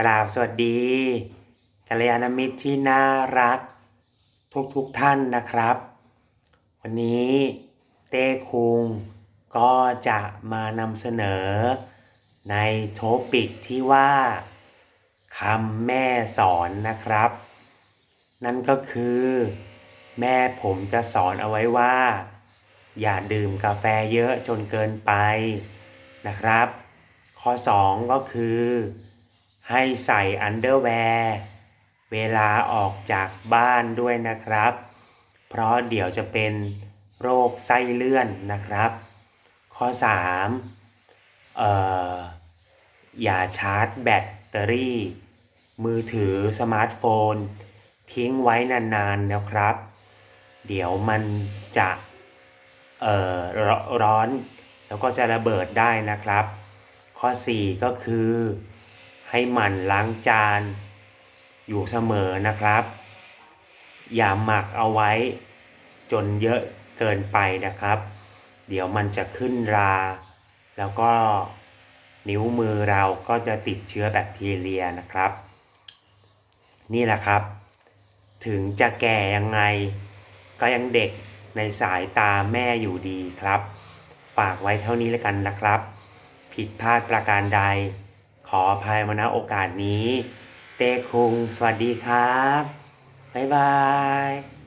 กราบสวัสดีกัลยาณมิตรที่น่ารัก ทุกทุกๆท่านนะครับ วันนี้เต้คุงก็จะมานำเสนอ ในโทปิกที่ว่าคำแม่สอนนะครับ นั่นก็คือ แม่ผมจะสอนเอาไว้ว่า อย่าดื่มกาแฟเยอะจนเกินไปนะครับ ข้อ 2 ก็คือ ให้ใส่อันเดอร์แวร์เวลาออกจากบ้านด้วยนะครับ เพราะเดี๋ยวจะเป็นโรคไส้เลื่อนนะครับ ข้อ 3 เอ่ออย่าชาร์จแบตเตอรี่ มือถือสมาร์ทโฟน ทิ้งไว้นานๆนะครับ เดี๋ยวมันจะเอ่อรร้อน แล้วก็จะระเบิดได้นะครับ ข้อ 4 ก็คือ ให้หมั่นล้างจาน อยู่เสมอนะครับ อย่าหมักเอาไว้ จนเยอะเกินไปนะครับ เดี๋ยวมันจะขึ้นรา แล้วก็นิ้วมือเราก็จะติดเชื้อแบคทีเรียนะครับ นี่แหละครับ ถึงจะแก่ยังไง ก็ยังเด็กในสายตาแม่อยู่ดีครับ ฝากไว้เท่านี้แล้วกันนะครับ ผิดพลาดประการใด ขออภัยมาณโอกาสนี้ เตคุง สวัสดีครับ บ๊ายบาย